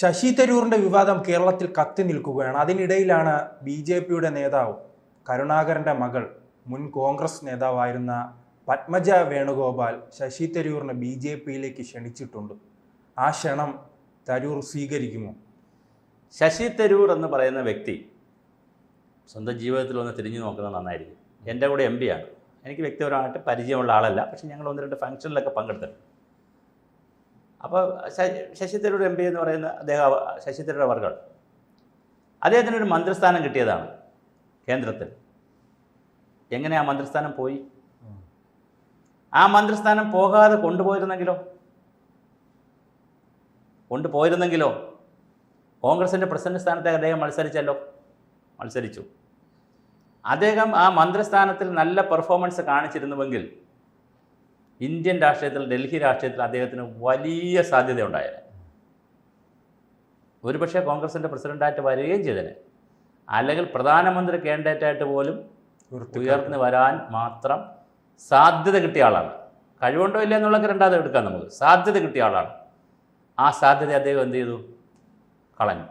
ശശി തരൂറിന്റെ വിവാദം കേരളത്തിൽ കത്തി നിൽക്കുകയാണ്. അതിനിടയിലാണ് ബി ജെ പിയുടെ നേതാവ് കരുണാകരന്റെ മകൾ മുൻ കോൺഗ്രസ് നേതാവായിരുന്ന പത്മജ വേണുഗോപാൽ ശശി തരൂറിനെ ബി ജെ പിയിലേക്ക് ക്ഷണിച്ചിട്ടുണ്ട്. ആ ക്ഷണം തരൂർ സ്വീകരിക്കുമോ? ശശി തരൂർ എന്ന് പറയുന്ന വ്യക്തി സ്വന്തം ജീവിതത്തിൽ ഒന്ന് തിരിഞ്ഞു നോക്കുന്നത് നന്നായിരിക്കും. എന്റെ കൂടെ എം ആണ്. എനിക്ക് വ്യക്തിപരമായിട്ട് പരിചയമുള്ള ആളല്ല. പക്ഷേ ഞങ്ങൾ ഒന്ന് രണ്ട് ഫംഗ്ഷനിലൊക്കെ പങ്കെടുത്തിട്ടുണ്ട്. അപ്പോൾ ശശി തരൂർ എം പി എന്ന് പറയുന്ന അദ്ദേഹം ശശി തരൂർ അവർകൾ അദ്ദേഹത്തിന് ഒരു മന്ത്രിസ്ഥാനം കിട്ടിയതാണ് കേന്ദ്രത്തിൽ. എങ്ങനെ ആ മന്ത്രിസ്ഥാനം പോയി? ആ മന്ത്രിസ്ഥാനം പോകാതെ കൊണ്ടുപോയിരുന്നെങ്കിലോ? കൊണ്ടുപോയിരുന്നെങ്കിലോ? കോൺഗ്രസിന്റെ പ്രസിഡന്റ് സ്ഥാനത്തേക്ക് അദ്ദേഹം മത്സരിച്ചല്ലോ? മത്സരിച്ചു. അദ്ദേഹം ആ മന്ത്രിസ്ഥാനത്തിൽ നല്ല പെർഫോമൻസ് കാണിച്ചിരുന്നുവെങ്കിൽ ഇന്ത്യൻ രാഷ്ട്രീയത്തിൽ ഡൽഹി രാഷ്ട്രീയത്തിൽ അദ്ദേഹത്തിന് വലിയ സാധ്യത ഉണ്ടായേനെ ഒരുപക്ഷെ കോൺഗ്രസിന്റെ പ്രസിഡന്റായിട്ട് വരികയും ചെയ്തേനെ. അല്ലെങ്കിൽ പ്രധാനമന്ത്രി കാൻഡിഡേറ്റായിട്ട് പോലും ഉയർന്നു വരാൻ മാത്രം സാധ്യത കിട്ടിയ ആളാണ്. കഴിവുണ്ടോ ഇല്ല എന്നുള്ളതൊക്കെ രണ്ടാമത് എടുക്കാം നമുക്ക്. സാധ്യത കിട്ടിയ ആളാണ്. ആ സാധ്യത അദ്ദേഹം എന്ത് ചെയ്തു? കളഞ്ഞു.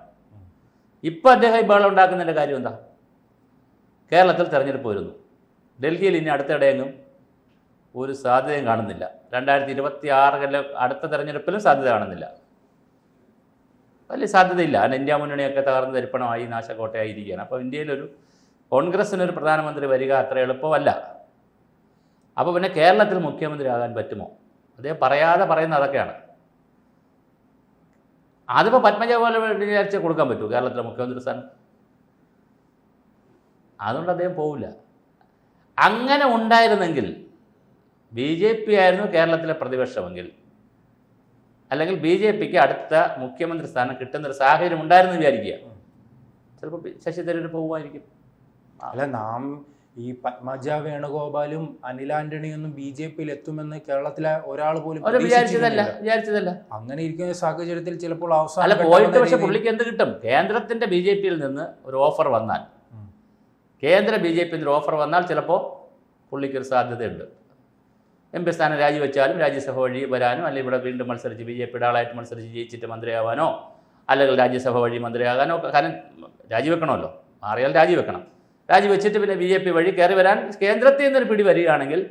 ഇപ്പം അദ്ദേഹം ഈ ബഹളം ഉണ്ടാക്കുന്നതിന്റെ കാര്യം എന്താ? കേരളത്തിൽ തെരഞ്ഞെടുപ്പ് വരുന്നു. ഡൽഹിയിൽ ഇനി അടുത്തിടെയെങ്ങും ഒരു സാധ്യതയും കാണുന്നില്ല. രണ്ടായിരത്തി ഇരുപത്തി ആറിലെ അടുത്ത തെരഞ്ഞെടുപ്പിലും സാധ്യത കാണുന്നില്ല. വലിയ സാധ്യതയില്ല. കാരണം ഇന്ത്യ മുന്നണിയൊക്കെ തകർന്ന് തരിപ്പണമായി നാശക്കോട്ടയായി ഇരിക്കുകയാണ് അപ്പോൾ ഇന്ത്യയിലൊരു കോൺഗ്രസ്സിനൊരു പ്രധാനമന്ത്രി വരിക അത്ര എളുപ്പമല്ല. അപ്പോൾ പിന്നെ കേരളത്തിൽ മുഖ്യമന്ത്രി ആകാൻ പറ്റുമോ? അദ്ദേഹം പറയാതെ പറയുന്ന അതൊക്കെയാണ്. അതിപ്പോൾ പത്മജ പോലെ വിചാരിച്ച് കൊടുക്കാൻ പറ്റുമോ കേരളത്തിലെ മുഖ്യമന്ത്രി സ്ഥാനം? അതുകൊണ്ട് അദ്ദേഹം പോവില്ല. അങ്ങനെ ഉണ്ടായിരുന്നെങ്കിൽ ബി ജെ പി ആയിരുന്നു കേരളത്തിലെ പ്രതിപക്ഷമെങ്കിൽ. അല്ലെങ്കിൽ ബി ജെ പിക്ക് അടുത്ത മുഖ്യമന്ത്രി സ്ഥാനം കിട്ടുന്നൊരു സാഹചര്യം ഉണ്ടായിരുന്നു വിചാരിക്കുക. ചിലപ്പോൾ ശശി തരൂർ പോകുമായിരിക്കും. അല്ല നാം ഈ പത്മജ വേണുഗോപാലും അനിൽ ആന്റണിയൊന്നും ബി ജെ പിയിൽ എത്തുമെന്ന് കേരളത്തിലെ ഒരാൾ പോലും വിചാരിച്ചതല്ല വിചാരിച്ചതല്ല. അങ്ങനെ ഇരിക്കുന്ന സാഹചര്യത്തിൽ ചിലപ്പോൾ അല്ല അവസാനം പോയിട്ട് പക്ഷെ പുള്ളിക്ക് എന്ത് കിട്ടും? കേന്ദ്രത്തിന്റെ ബി ജെ പിയിൽ നിന്ന് ഒരു ഓഫർ വന്നാൽ. കേന്ദ്ര ബി ജെ പിയിൽ ഒരു ഓഫർ വന്നാൽ ചിലപ്പോൾ പുള്ളിക്കൊരു സാധ്യതയുണ്ട്. എം പി സ്ഥാനം രാജിവെച്ചാലും രാജ്യസഭ വഴി വരാനും അല്ലെങ്കിൽ ഇവിടെ വീണ്ടും മത്സരിച്ച് ബി ജെ പിയുടെ ആളായിട്ട് മത്സരിച്ച് ജയിച്ചിട്ട് മന്ത്രിയാവാനോ അല്ലെങ്കിൽ രാജ്യസഭ വഴി മന്ത്രിയാകാനോ കാരണം രാജിവെക്കണമല്ലോ. മാറിയാൽ രാജിവെക്കണം. രാജിവെച്ചിട്ട് പിന്നെ ബി ജെ പി വഴി കയറി വരാൻ കേന്ദ്രത്തിൽ നിന്നൊരു പിടി വരികയാണെങ്കിൽ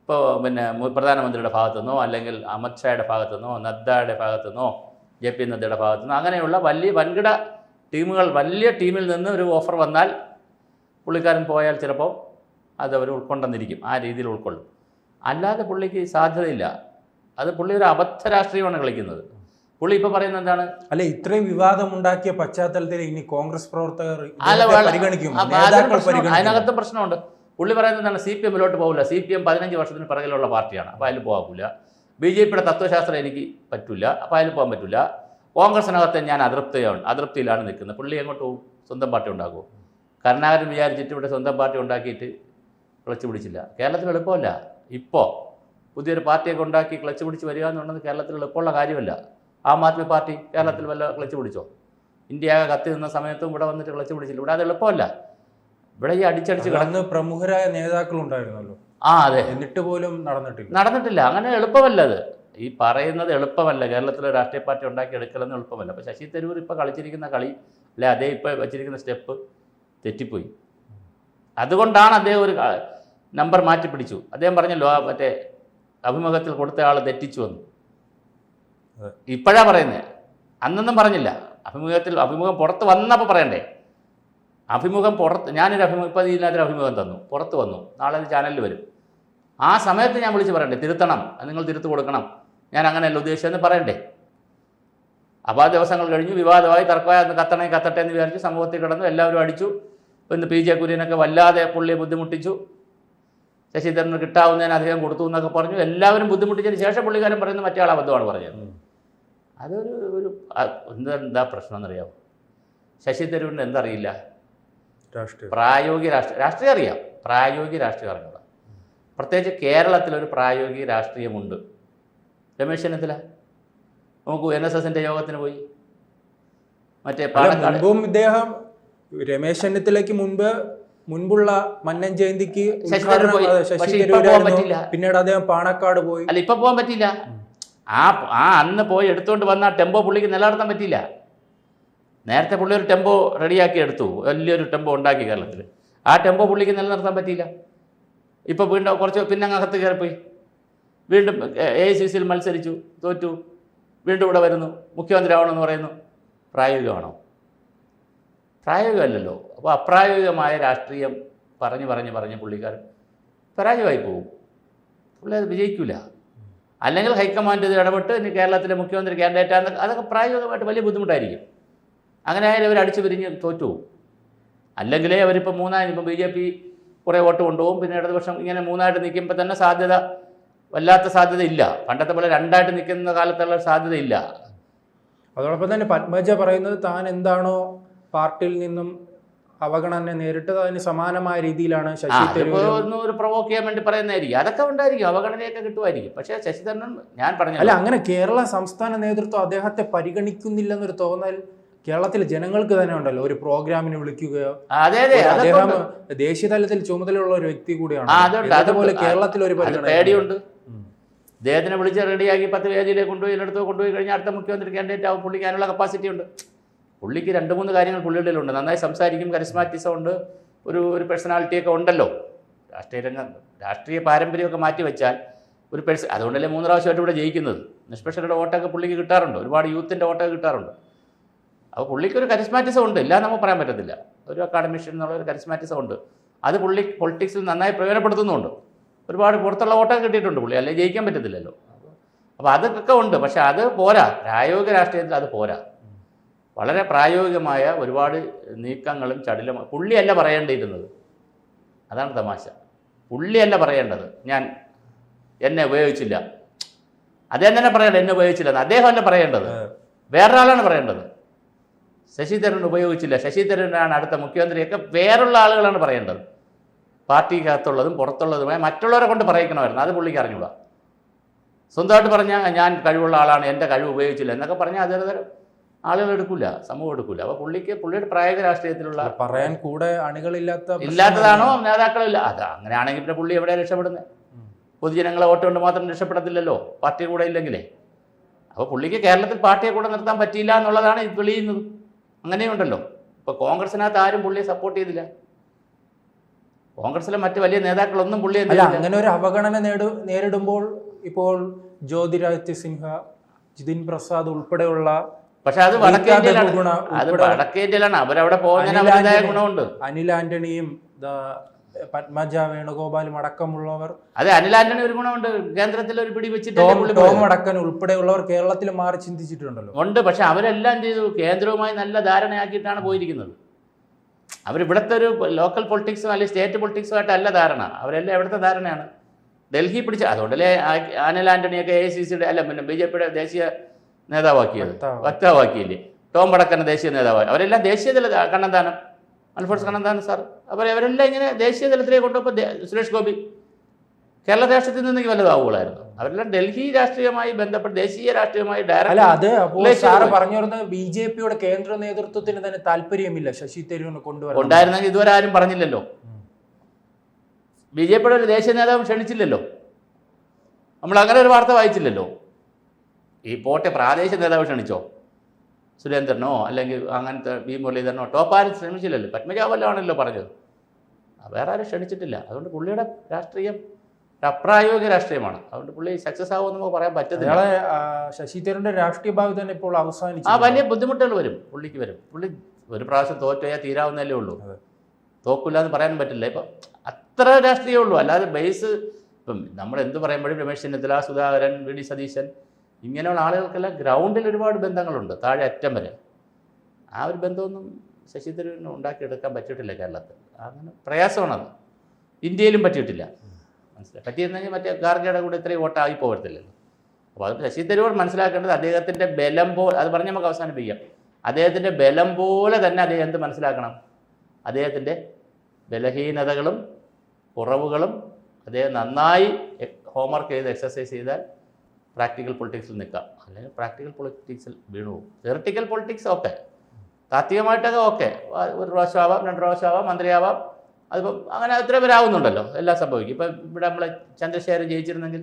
ഇപ്പോൾ പിന്നെ പ്രധാനമന്ത്രിയുടെ ഭാഗത്തുനിന്നോ അല്ലെങ്കിൽ അമിത്ഷായുടെ ഭാഗത്തുനിന്നോ നദ്ദയുടെ ഭാഗത്തുനിന്നോ ജെ പി നദ്ദയുടെ ഭാഗത്തുനിന്നോ അങ്ങനെയുള്ള വലിയ വൻകിട ടീമുകൾ വലിയ ടീമിൽ നിന്ന് ഒരു ഓഫർ വന്നാൽ പുള്ളിക്കാരൻ പോയാൽ ചിലപ്പോൾ അത് അവർ ഉൾക്കൊണ്ടെന്നിരിക്കും. ആ രീതിയിൽ ഉൾക്കൊള്ളും. അല്ലാതെ പുള്ളിക്ക് സാധ്യതയില്ല. അത് പുള്ളി ഒരു അബദ്ധ രാഷ്ട്രീയമാണ് കളിക്കുന്നത്. പുള്ളി ഇപ്പൊ പറയുന്നത് എന്താണ്? അല്ലെ ഇത്രയും വിവാദം ഉണ്ടാക്കിയ പശ്ചാത്തലത്തിൽ ഇനി കോൺഗ്രസ് പ്രവർത്തകർ അതിനകത്ത് പ്രശ്നമുണ്ട്. പുള്ളി പറയുന്നത് എന്താണ്? സി പി എമ്മിലോട്ട് പോകില്ല സി പി എം പതിനഞ്ച് വർഷത്തിന് പിറകിലുള്ള പാർട്ടിയാണ്. അപ്പോൾ അതിൽ പോകില്ല ബി ജെ പിയുടെ തത്വശാസ്ത്രം എനിക്ക് പറ്റില്ല അപ്പോൾ അതിൽ പോകാൻ പറ്റില്ല കോൺഗ്രസിനകത്ത് ഞാൻ അതൃപ്തിയാണ് അതൃപ്തിയിലാണ് നിൽക്കുന്നത്. പുള്ളി എങ്ങോട്ട് പോകും സ്വന്തം പാർട്ടി ഉണ്ടാക്കും കരുണാകരൻ വിചാരിച്ചിട്ട് ഇവിടെ സ്വന്തം പാർട്ടി ഉണ്ടാക്കിയിട്ട് വിളിച്ചു പിടിച്ചില്ല. കേരളത്തിൽ എളുപ്പമല്ല. ഇപ്പോൾ പുതിയൊരു പാർട്ടിയൊക്കെ ഉണ്ടാക്കി ക്ലച്ച് പിടിച്ച് വരിക എന്നുള്ളത് കേരളത്തിൽ എളുപ്പമുള്ള കാര്യമല്ല. ആം ആദ്മി പാർട്ടി കേരളത്തിൽ വല്ല ക്ലച്ച് പിടിച്ചോ? ഇന്ത്യ കത്തി നിന്ന സമയത്തും ഇവിടെ വന്നിട്ട് ക്ലച്ച് പിടിച്ചില്ല. ഇവിടെ അത് എളുപ്പമല്ല. ഇവിടെ ഈ അടിച്ചടിച്ച് കിടന്ന് പ്രമുഖരായ നേതാക്കൾ ഉണ്ടായിരുന്നല്ലോ. ആ അതെ. എന്നിട്ട് പോലും നടന്നിട്ടില്ല. നടന്നിട്ടില്ല. അങ്ങനെ എളുപ്പമല്ല അത്. ഈ പറയുന്നത് എളുപ്പമല്ല. കേരളത്തിലെ രാഷ്ട്രീയ പാർട്ടി ഉണ്ടാക്കി എടുക്കലെന്ന് എളുപ്പമല്ല. അപ്പോൾ ശശി തരൂർ ഇപ്പോൾ കളിച്ചിരിക്കുന്ന കളി അല്ലെ അതേ ഇപ്പോൾ വെച്ചിരിക്കുന്ന സ്റ്റെപ്പ് തെറ്റിപ്പോയി. അതുകൊണ്ടാണ് അദ്ദേഹം ഒരു നമ്പർ മാറ്റി പിടിച്ചു അദ്ദേഹം പറഞ്ഞല്ലോ ആ മറ്റേ അഭിമുഖത്തിൽ കൊടുത്ത ആൾ തെറ്റിച്ചു വന്നു ഇപ്പോഴാണ് ഇപ്പോഴാ പറയുന്നത് അന്നൊന്നും പറഞ്ഞില്ല. അഭിമുഖത്തിൽ അഭിമുഖം പുറത്ത് വന്നപ്പോൾ പറയണ്ടേ? അഭിമുഖം പുറത്ത് ഞാനൊരു അഭിമുഖം ഇപ്പോൾ ഇതിനകത്തൊരു അഭിമുഖം തന്നു. പുറത്ത് വന്നു. നാളെ ചാനലിൽ വരും. ആ സമയത്ത് ഞാൻ വിളിച്ച് പറയണ്ടേ? തിരുത്തണം. നിങ്ങൾ തിരുത്തു കൊടുക്കണം. ഞാൻ അങ്ങനെയല്ല ഉദ്ദേശിച്ചതെന്ന് പറയണ്ടേ? അപ്പോൾ ആ ദിവസങ്ങൾ കഴിഞ്ഞു. വിവാദമായി തർക്കമായി. അന്ന് കത്തണേ കത്തട്ടെ എന്ന് വിചാരിച്ചു സമൂഹത്തിൽ കിടന്നു. എല്ലാവരും അടിച്ചു. ഇന്ന് പി. ജെ. കുര്യനൊക്കെ വല്ലാതെ പുള്ളിയെ ബുദ്ധിമുട്ടിച്ചു. ശശിധരന് കിട്ടാവുന്നതിന് അധികം കൊടുത്തു എന്നൊക്കെ പറഞ്ഞു. എല്ലാവരും ബുദ്ധിമുട്ടിച്ചതിന് ശേഷം പുള്ളിക്കാരൻ പറയുന്നത് മറ്റേ ആൾ അബദ്ധമാണ് പറഞ്ഞത് അതൊരു ഒരു എന്താ എന്താ പ്രശ്നം എന്നറിയാമോ ശശി തരൂരിന് എന്തറിയില്ല? രാഷ്ട്രീയ. പ്രായോഗിക രാഷ്ട്രീയ രാഷ്ട്രീയം അറിയാം. പ്രായോഗിക രാഷ്ട്രീയം അറിഞ്ഞൂടാ. പ്രത്യേകിച്ച് കേരളത്തിലൊരു പ്രായോഗിക രാഷ്ട്രീയമുണ്ട്. രമേശ് ചെന്നിത്തല? നമുക്ക് എൻ എസ് എസിന്റെ യോഗത്തിന് പോയി. മറ്റേ പാടം പാലക്കാട് ഇദ്ദേഹം രമേശ് ചെന്നിത്തലയ്ക്ക് മുൻപ് മുൻപുള്ള മന്നൻ ജയന്തിക്ക് ശശി തരൂരായിരുന്നു. പിന്നീട് അദ്ദേഹം പാണക്കാട് പോയി. അല്ല ഇപ്പൊ പോകാൻ പറ്റില്ല. ആ ആ അന്ന് പോയി എടുത്തുകൊണ്ട് വന്ന ടെമ്പോ പുള്ളിക്ക് നിലനിർത്താൻ പറ്റില്ല. നേരത്തെ പുള്ളി ഒരു ടെമ്പോ റെഡിയാക്കി എടുത്തു. വലിയൊരു ടെമ്പോ ഉണ്ടാക്കി കേരളത്തിൽ ആ ടെമ്പോ പുള്ളിക്ക് നിലനിർത്താൻ പറ്റിയില്ല. ഇപ്പോൾ വീണ്ടും കുറച്ച് പിന്നെ അകത്ത് കയറിപ്പോയി. വീണ്ടും എ ഐ സി സിയിൽ മത്സരിച്ചു തോറ്റു. വീണ്ടും ഇവിടെ വരുന്നു. മുഖ്യമന്ത്രി ആവണമെന്ന് പറയുന്നു. പ്രായോഗികമാണോ? പ്രായോഗികമല്ലല്ലോ. അപ്പോൾ അപ്രായോഗികമായ രാഷ്ട്രീയം പറഞ്ഞ് പറഞ്ഞ് പറഞ്ഞ് പുള്ളിക്കാരൻ പരാജയമായി പോകും. പുള്ളി അത് വിജയിക്കില്ല അല്ലെങ്കിൽ ഹൈക്കമാൻഡ് ഇത് ഇടപെട്ട് ഇനി കേരളത്തിലെ മുഖ്യമന്ത്രി കാൻഡിഡേറ്റ് ആണെന്ന് അതൊക്കെ പ്രായോഗികമായിട്ട് വലിയ ബുദ്ധിമുട്ടായിരിക്കും. അങ്ങനെ ആയാലും അവർ അടിച്ചു പിരിഞ്ഞ് തോറ്റു പോകും. അല്ലെങ്കിലേ അവരിപ്പോൾ മൂന്നായി ഇപ്പം ബി ജെ പി കുറേ വോട്ട് കൊണ്ടുപോകും. പിന്നെ ഇടതുപക്ഷം ഇങ്ങനെ മൂന്നായിട്ട് നിൽക്കുമ്പോൾ തന്നെ സാധ്യത വല്ലാത്ത സാധ്യത ഇല്ല. പണ്ടത്തെ പോലെ രണ്ടായിട്ട് നിൽക്കുന്ന കാലത്തുള്ള സാധ്യതയില്ല അതോടൊപ്പം തന്നെ പത്മജ പറയുന്നത് താൻ എന്താണോ പാർട്ടിയിൽ നിന്നും അവഗണന നേരിട്ടത് അതിന് സമാനമായ രീതിയിലാണ് ശശി തരൂർ ഒന്ന് ഒരു പ്രൊവോക്ക് ചെയ്യാൻ വേണ്ടി പറയുന്നതായിരിക്കും. അതൊക്കെ ഉണ്ടായിരിക്കും. അവഗണനയൊക്കെ കിട്ടുമായിരിക്കും. പക്ഷേ ശശിധരൻ ഞാൻ പറഞ്ഞു അല്ല അങ്ങനെ കേരള സംസ്ഥാന നേതൃത്വം അദ്ദേഹത്തെ പരിഗണിക്കുന്നില്ലെന്നൊരു തോന്നൽ കേരളത്തിലെ ജനങ്ങൾക്ക് തന്നെ ഉണ്ടല്ലോ. ഒരു പ്രോഗ്രാമിന് വിളിക്കുകയോ അദ്ദേഹം ദേശീയ തലത്തിൽ ചുമതലയുള്ള ഒരു വ്യക്തി കൂടിയാണ്. അതുപോലെ കേരളത്തിൽ ഒരു പരിഗണന പേടിയുണ്ട്. അദ്ദേഹത്തിനെ വിളിച്ച് റെഡിയാക്കി പത്ത് വേദിയിലേക്ക് കൊണ്ടുപോയി എല്ലായിടത്തും കൊണ്ടുപോയി കഴിഞ്ഞാൽ അടുത്ത മുഖ്യമന്ത്രി കാൻഡിഡേറ്റ് ആവും. പുള്ളിക്കാനുള്ള കപ്പാസിറ്റി ഉണ്ട്. പുള്ളിക്ക് രണ്ട് മൂന്ന് കാര്യങ്ങൾ പുള്ളിയുടെ നന്നായി സംസാരിക്കും കരിസ്മാറ്റിസം ഉണ്ട് ഒരു ഒരു പേഴ്സണാലിറ്റിയൊക്കെ ഉണ്ടല്ലോ. രാഷ്ട്രീയ രംഗം രാഷ്ട്രീയ പാരമ്പര്യമൊക്കെ മാറ്റി വെച്ചാൽ ഒരു പേഴ്സൺ അതുകൊണ്ടല്ലേ മൂന്ന് പ്രാവശ്യമായിട്ട് ഇവിടെ ജയിക്കുന്നത്. നിഷ്പക്ഷരുടെ വോട്ടൊക്കെ പുള്ളിക്ക് കിട്ടാറുണ്ട്. ഒരുപാട് യൂത്തിന്റെ വോട്ടൊക്കെ കിട്ടാറുണ്ട്. അപ്പോൾ പുള്ളിക്ക് ഒരു കരിസ്മാറ്റിസം ഉണ്ട്. ഇല്ല നമുക്ക് പറയാൻ പറ്റത്തില്ല. ഒരു അക്കാഡമിഷ്യൻ എന്നുള്ള ഒരു കരിസ്മാറ്റിസം ഉണ്ട്. അത് പുള്ളി പൊളിറ്റിക്സിൽ നന്നായി പ്രയോജനപ്പെടുത്തുന്നുണ്ട്. ഒരുപാട് പുറത്തുള്ള വോട്ടൊക്കെ കിട്ടിയിട്ടുണ്ട് പുള്ളി. അല്ലെങ്കിൽ ജയിക്കാൻ പറ്റത്തില്ലല്ലോ. അപ്പോൾ അതൊക്കെ ഉണ്ട്. പക്ഷേ അത് പോരാ. പ്രായോഗിക രാഷ്ട്രീയത്തിൽ അത് പോരാ. വളരെ പ്രായോഗികമായ ഒരുപാട് നീക്കങ്ങളും ചടിലും പുള്ളിയല്ല പറയേണ്ടിയിരുന്നത്. അതാണ് തമാശ. പുള്ളിയല്ല പറയേണ്ടത്. ഞാൻ എന്നെ ഉപയോഗിച്ചില്ല. അദ്ദേഹം തന്നെ പറയേണ്ടത് എന്നെ ഉപയോഗിച്ചില്ല അദ്ദേഹം അദ്ദേഹമല്ല പറയേണ്ടത്. വേറൊരാളാണ് പറയേണ്ടത്. ശശിധരൻ തരൂർ ഉപയോഗിച്ചില്ല. ശശി തരൂരാണ് അടുത്ത മുഖ്യമന്ത്രിയൊക്കെ വേറുള്ള ആളുകളാണ് പറയേണ്ടത്. പാർട്ടിക്കകത്തുള്ളതും പുറത്തുള്ളതുമായ മറ്റുള്ളവരെ കൊണ്ട് പറയിക്കണമായിരുന്നു. അത് പുള്ളിക്ക് അറിഞ്ഞുകൂടാ. സ്വന്തമായിട്ട് പറഞ്ഞാൽ ഞാൻ കഴിവുള്ള ആളാണ് എന്റെ കഴിവ് ഉപയോഗിച്ചില്ല എന്നൊക്കെ പറഞ്ഞാൽ അതേ തരം ആളുകൾ എടുക്കില്ല സമൂഹം എടുക്കില്ല അപ്പോൾ പുള്ളിക്ക് പുള്ളിയുടെ പ്രായോഗിക രാഷ്ട്രീയത്തിലുള്ള പറയാൻ കൂടെ അണികളില്ലാത്ത ഇല്ലാത്തതാണോ? നേതാക്കളില്ല. അത് അങ്ങനെയാണെങ്കിൽ പിന്നെ പുള്ളി എവിടെയാണ് രക്ഷപ്പെടുന്നത്. പൊതുജനങ്ങളെ വോട്ട് കൊണ്ട് മാത്രം രക്ഷപ്പെടത്തില്ലല്ലോ? പാർട്ടി കൂടെ ഇല്ലെങ്കിലേ. അപ്പോൾ പുള്ളിക്ക് കേരളത്തിൽ പാർട്ടിയെ കൂടെ നിർത്താൻ പറ്റിയില്ല എന്നുള്ളതാണ് ഇത് തെളിയുന്നത്. അങ്ങനെയുണ്ടല്ലോ. ഇപ്പോൾ കോൺഗ്രസിനകത്ത് ആരും പുള്ളിയെ സപ്പോർട്ട് ചെയ്തില്ല. കോൺഗ്രസിലെ മറ്റ് വലിയ നേതാക്കളൊന്നും പുള്ളി അങ്ങനെ ഒരു അവഗണന നേരിടുമ്പോൾ ഇപ്പോൾ ജ്യോതിരാദിത്യ സിൻഹ ജിതിൻ പ്രസാദ് ഉൾപ്പെടെയുള്ള പക്ഷെ അത് വടക്കേ ഇന്ത്യയിലാണ്. അത് വടക്കേ ഇന്ത്യയിലാണ്. അവരവിടെ പോകുന്നതിന് അവരുടേതായ ഗുണമുണ്ട്. അനിൽ ആന്റണിയും പത്മജ വേണുഗോപാലും അടക്കമുള്ളവർ അതെ അനിൽ ആന്റണി ഒരു ഗുണമുണ്ട്. കേന്ദ്രത്തിൽ ഒരു പിടി വെച്ചിട്ട് ടോം ഉൾപ്പെടെയുള്ളവർ കേരളത്തിൽ മാറി ചിന്തിച്ചിട്ടുണ്ടല്ലോ. ഉണ്ട് പക്ഷെ അവരെല്ലാം ചെയ്തു. കേന്ദ്രവുമായി നല്ല ധാരണയാക്കിയിട്ടാണ് പോയിരിക്കുന്നത്. അവരിവിടുത്തെ ഒരു ലോക്കൽ പൊളിറ്റിക്സും അല്ലെങ്കിൽ സ്റ്റേറ്റ് പൊളിറ്റിക്സുമായിട്ട് അല്ല ധാരണ. അവരെല്ലാം എവിടുത്തെ ധാരണയാണ്? ഡൽഹി പിടിച്ച അതുകൊണ്ടല്ലേ അനിൽ ആന്റണിയൊക്കെ എ സി സിയുടെ അല്ല പിന്നെ ബി ജെ പിയുടെ ദേശീയ നേതാവാക്കിയത്. വക്താവ്. വക്താവാക്കിയില്ലേ? ടോം വടക്കൻ ദേശീയ നേതാവായി. അവരെല്ലാം ദേശീയ തല കണ്ണന്താനം അൽഫോൺസ് കണ്ണന്താനം സാർ. അപ്പോൾ അവരെല്ലാം ഇങ്ങനെ ദേശീയ തലത്തിലേക്ക് കൊണ്ടുപോയപ്പോൾ സുരേഷ് ഗോപി കേരള രാഷ്ട്രീയത്തിൽ നിന്നെങ്കിൽ വല്ലതാവുകളായിരുന്നു അവരെല്ലാം ഡൽഹി രാഷ്ട്രീയമായി ബന്ധപ്പെട്ട് ദേശീയ രാഷ്ട്രീയമായി ഡയറക്റ്റ് അത് സാറ് പറഞ്ഞു വരുന്നത് ബി ജെ പിയുടെ കേന്ദ്ര നേതൃത്വത്തിന് തന്നെ താല്പര്യമില്ല ശശി തരൂരിനെ കൊണ്ടുവരാൻ ഉണ്ടായിരുന്നെങ്കിൽ ഇതുവരെ ആരും പറഞ്ഞില്ലല്ലോ. ബി ജെ പിയുടെ ഒരു ദേശീയ നേതാവ് ക്ഷണിച്ചില്ലല്ലോ. നമ്മൾ അങ്ങനെ ഒരു വാർത്ത വായിച്ചില്ലല്ലോ. ഈ പോട്ടെ പ്രാദേശിക നേതാവ് ക്ഷണിച്ചോ? സുരേന്ദ്രനോ അല്ലെങ്കിൽ അങ്ങനത്തെ ബി മുരളീധരനോ? ടോപ്പാരും ശ്രമിച്ചില്ലല്ലോ പത്മജാവല്ലാണല്ലോ പറഞ്ഞത്. വേറെ ആരും ക്ഷണിച്ചിട്ടില്ല. അതുകൊണ്ട് പുള്ളിയുടെ രാഷ്ട്രീയം ഒരു അപ്രായോഗിക രാഷ്ട്രീയമാണ്. അതുകൊണ്ട് പുള്ളി സക്സസ് ആവുമെന്ന് നമുക്ക് പറയാൻ പറ്റത്തില്ല. ശശി തരൂരിന്റെ രാഷ്ട്രീയ ഭാഗം തന്നെ ഇപ്പോൾ അവസാനിച്ചു ആ വലിയ ബുദ്ധിമുട്ടുകൾ വരും പുള്ളിക്ക് വരും. പുള്ളി ഒരു പ്രാവശ്യം തോറ്റുപോയാൽ തീരാവുന്നല്ലേ ഉള്ളൂ. തോക്കില്ല എന്ന് പറയാൻ പറ്റില്ല. ഇപ്പം അത്ര രാഷ്ട്രീയമേ ഉള്ളൂ. അല്ലാതെ ബേസ് ഇപ്പം നമ്മൾ എന്ത് പറയുമ്പോഴും രമേശ് ചെന്നിത്തല സുധാകരൻ വി ഡി സതീശൻ ഇങ്ങനെയുള്ള ആളുകൾക്കെല്ലാം ഗ്രൗണ്ടിൽ ഒരുപാട് ബന്ധങ്ങളുണ്ട് താഴെ അറ്റം വരെ. ആ ഒരു ബന്ധമൊന്നും ശശി തരൂരിന് ഉണ്ടാക്കിയെടുക്കാൻ പറ്റിയിട്ടില്ല കേരളത്തിൽ. അങ്ങനെ പ്രയാസമാണത്. ഇന്ത്യയിലും പറ്റിയിട്ടില്ല. മനസ്സിലായി പറ്റിയിരുന്നെങ്കിൽ മറ്റേ ഗാർഗയുടെ കൂടെ ഇത്രയും വോട്ടായി പോകത്തില്ലല്ലോ. അപ്പോൾ അത് ശശി തരൂർ മനസ്സിലാക്കേണ്ടത് അദ്ദേഹത്തിന്റെ ബലം പോലെ അത് പറഞ്ഞ് നമുക്ക് അവസാനിപ്പിക്കാം. അദ്ദേഹത്തിന്റെ ബലം പോലെ തന്നെ അദ്ദേഹം എന്ത് മനസ്സിലാക്കണം? അദ്ദേഹത്തിന്റെ ബലഹീനതകളും കുറവുകളും അദ്ദേഹം നന്നായി ഹോംവർക്ക് ചെയ്ത് എക്സസൈസ് ചെയ്താൽ പ്രാക്ടിക്കൽ പൊളിറ്റിക്സിൽ നിൽക്കാം. അല്ലെങ്കിൽ പ്രാക്ടിക്കൽ പൊളിറ്റിക്സിൽ വീണു തിയറട്ടിക്കൽ പൊളിറ്റിക്സ് ഓക്കെ. താത്വികമായിട്ടൊക്കെ ഓക്കെ. ഒരു പ്രാവശ്യം ആവാം രണ്ട് പ്രാവശ്യം ആവാം മന്ത്രിയാവാം. അതിപ്പം അങ്ങനെ എത്ര പേരാവുന്നുണ്ടല്ലോ എല്ലാം സംഭവിക്കും. ഇപ്പം ഇവിടെ നമ്മളെ ചന്ദ്രശേഖരൻ ജയിച്ചിരുന്നെങ്കിൽ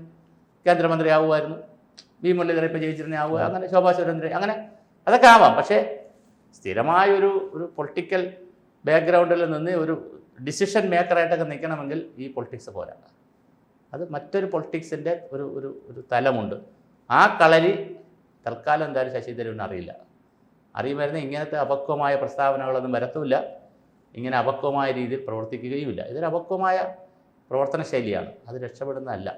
കേന്ദ്രമന്ത്രി ആവുമായിരുന്നു. വി മുരളീധരൻ ഇപ്പോൾ ജയിച്ചിരുന്നേ ആവുക. അങ്ങനെ ശോഭാ സുരേന്ദ്രൻ അങ്ങനെ അതൊക്കെ ആവാം. പക്ഷേ സ്ഥിരമായ ഒരു ഒരു പൊളിറ്റിക്കൽ ബാക്ക്ഗ്രൗണ്ടിൽ നിന്ന് ഒരു ഡിസിഷൻ മേക്കറായിട്ടൊക്കെ നിൽക്കണമെങ്കിൽ ഈ പൊളിറ്റിക്സ് പോരാ. അത് മറ്റൊരു പൊളിറ്റിക്സിന്റെ ഒരു ഒരു ഒരു തലമുണ്ട്. ആ കളരി തൽക്കാലം എന്തായാലും ശശി തരൂരിന് അറിയില്ല. അറിയുമായിരുന്ന ഇങ്ങനത്തെ അപക്വമായ പ്രസ്താവനകളൊന്നും വരത്തുമില്ല. ഇങ്ങനെ അപക്വമായ രീതിയിൽ പ്രവർത്തിക്കുകയുമില്ല. ഇതൊരു അപക്വമായ പ്രവർത്തന ശൈലിയാണ് അത് രക്ഷപ്പെടുന്നതല്ല.